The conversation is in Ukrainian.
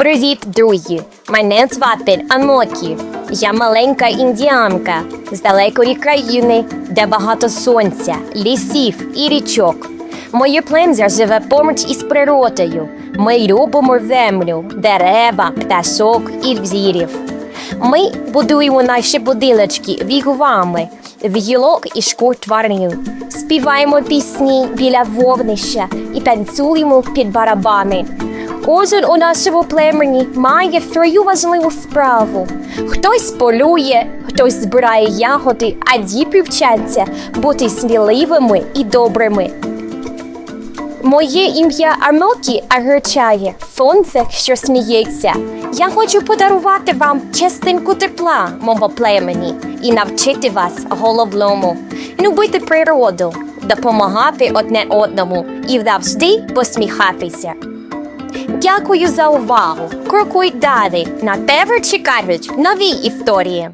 Привіт, друзі! Мене звати Анокі. Я маленька індіанка з далекої країни, де багато сонця, лісів і річок. Моє плем'я живе поруч із природою. Ми любимо землю, дерева, пташок і звірів. Ми будуємо наші будиночки вігвами, в гілок і шкур тварин. Співаємо пісні біля вогнища і танцюємо під барабани. Кожен у нашому племені має свою важливу справу. Хтось полює, хтось збирає ягоди, а діти вчаться бути сміливими і добрими. Моє ім'я Анокі означає сонце, що сміється. Я хочу подарувати вам частинку тепла мого племені і навчити вас головному любити природу, допомагати одне одному і завжди посміхатися. Дякую за увагу. Крокуй далі. На тебе чекають нові історії.